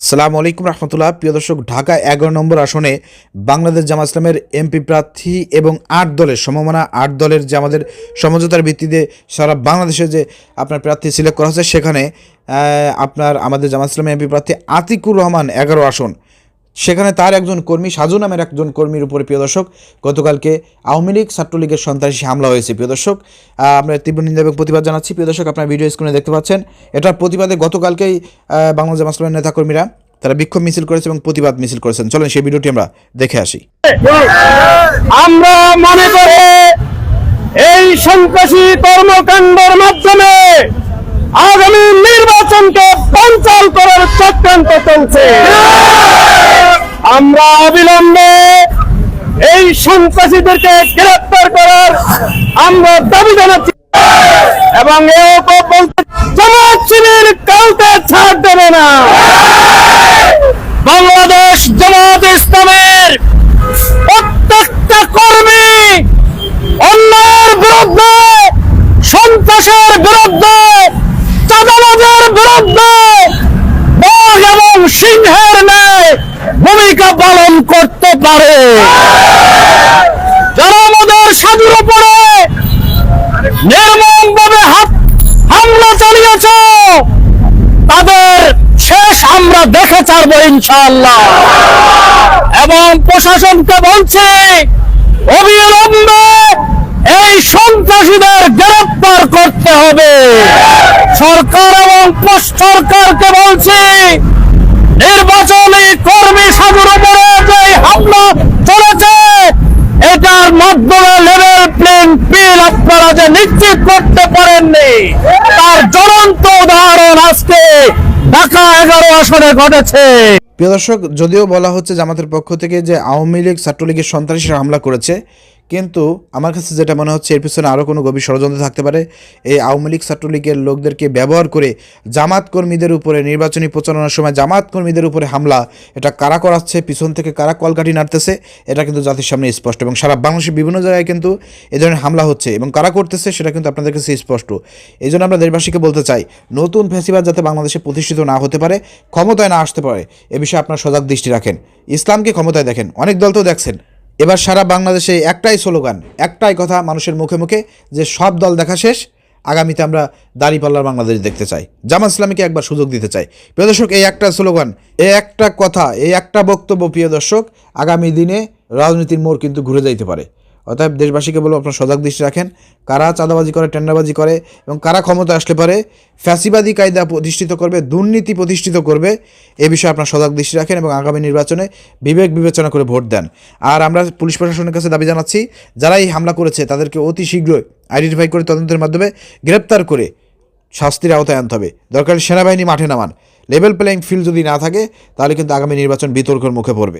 সালাম আলাইকুম রহমতুল্লাহ। প্রিয় দর্শক, ঢাকা এগারো নম্বর আসনে বাংলাদেশ জামা ইসলামের এমপি প্রার্থী এবং আট দলের সমমনা, আট দলের যে আমাদের সমঝোতার ভিত্তিতে সারা বাংলাদেশে যে আপনার প্রার্থী সিলেক্ট করা হয়েছে, সেখানে আপনার আমাদের জামা ইসলামের এমপি প্রার্থী আতিকুর রহমান এগারো আসন। সেখানে তার একজন কর্মী, সাজু নামের একজন কর্মীর উপরে, প্রিয় দর্শক, গতকালকে আওয়ামী লীগ ছাত্রলীগের সন্ত্রাসী হামলা হয়েছে, প্রিয় দর্শক। আমরা তীব্র নিন্দা প্রতিবাদ জানাচ্ছি, প্রিয় দর্শক, আপনার ভিডিও স্ক্রিনে দেখতে পাচ্ছেন। এটার প্রতিবাদে গতকালকেই বাংলাদেশ মাসলামের নেতাকর্মীরা, তারা বিক্ষোভ মিছিল করেছে এবং প্রতিবাদ মিছিল করেছেন। চলেন সেই ভিডিওটি আমরা দেখে আসি। আমরা মনে করি এই সন্ত্রাসী কর্মকাণ্ডের মাধ্যমে আগামী নির্বাচনকে পঞ্চাল করার চক্রান্ত চলছে। আমরা অবিলম্বে এই সন্ত্রাসীদেরকে গ্রেপ্তার করার আমরা দাবি জানাচ্ছি এবং এও বলতে জামাত কাউকে ছাড় দেবে না। বাংলাদেশ জামাত ইসলামের প্রত্যেকটা কর্মী অন্যায়ের ভূমিকা পালন করতে পারে। যারা আমাদের স্বাধীন উপরে নির্মমভাবে হাত হামলা চালিয়েছে, তাদের শেষ আমরা দেখে ছাড়বো ইনশাআল্লাহ। এবং প্রশাসনকে বলছি, অবিলম্বে এই সন্ত্রাসীদের গ্রেফতার করতে হবে। সরকার এবং সরকারকে বলছি নির্বাচনী কর্মী সাধুর উপরে যে হামলা চলেছে এটার মাধ্যমে লেভেল প্লেন বিল আপনারা যে নিশ্চিত করতে পারেননি। তার জ্বলন্ত উদাহরণ আজকে ঢাকা এগারো আসনে ঘটেছে। প্রিয় দর্শক, যদিও বলা হচ্ছে জামাতের পক্ষ থেকে যে আওয়ামী লীগ, ছাত্রলীগের সন্ত্রাসীরা হামলা করেছে কিন্তু আমার কাছে যেটা মনে হচ্ছে, এর পিছনে আরও কোনো গভীর ষড়যন্ত্র থাকতে পারে। এই আওয়ামী লীগ ছাত্রলীগের লোকদেরকে ব্যবহার করে জামাত কর্মীদের উপরে নির্বাচনী প্রচারণার সময় জামাত কর্মীদের উপরে হামলা, এটা কারা করাচ্ছে, পিছন থেকে কারা কলকাঠি নাড়তেছে, এটা কিন্তু জাতির সামনে স্পষ্ট। এবং সারা বাংলাদেশের বিভিন্ন জায়গায় কিন্তু এ ধরনের হামলা হচ্ছে। এবং কারা করতেছে, সেটা কিন্তু আপনাদের কাছে স্পষ্ট। এই জন্য আমরা দেশবাসীকে বলতে চাই, নতুন ফেসিবাদ যাতে বাংলাদেশে প্রতিষ্ঠিত না হতে পারে, ক্ষমতায় না আসতে পারে, এ বিষয়ে আপনার সজাগ দৃষ্টি রাখেন। ইসলামকে ক্ষমতায় দেখেন। অনেক দল তো দেখছেন। এবার সারা বাংলাদেশে একটাই স্লোগান, একটাই কথা মানুষের মুখে মুখে, যে সব দল দেখা শেষ, আগামীতে আমরা দাঁড়িপাল্লার বাংলাদেশ দেখতে চাই। জামাত ইসলামীকে একবার সুযোগ দিতে চাই। প্রিয় দর্শক, এই একটা স্লোগান, এই একটা কথা, এই একটা বক্তব্য, প্রিয় দর্শক, আগামী দিনে রাজনীতির মোড় কিন্তু ঘুরে যাইতে পারে। অতএব দেশবাসীকে বলব আপনার সজাগ দৃষ্টি রাখেন। কারা চাঁদাবাজি করে, টেন্ডারবাজি করে এবং কারা ক্ষমতা আসলে পারে, ফ্যাসিবাদী কায়দা প্রতিষ্ঠিত করবে, দুর্নীতি প্রতিষ্ঠিত করবে, এ বিষয়ে আপনার সজাগ দৃষ্টি রাখেন এবং আগামী নির্বাচনে বিবেক বিবেচনা করে ভোট দেন। আর আমরা পুলিশ প্রশাসনের কাছে দাবি জানাচ্ছি, যারা এই হামলা করেছে তাদেরকে অতি শীঘ্রই আইডেন্টিফাই করে তদন্তের মাধ্যমে গ্রেপ্তার করে শাস্তির আওতায় আনতে হবে। দরকার সেনাবাহিনী মাঠে নামান। লেভেল প্লেয়িং ফিল্ড যদি না থাকে, তাহলে কিন্তু আগামী নির্বাচন বিতর্কের মুখে পড়বে।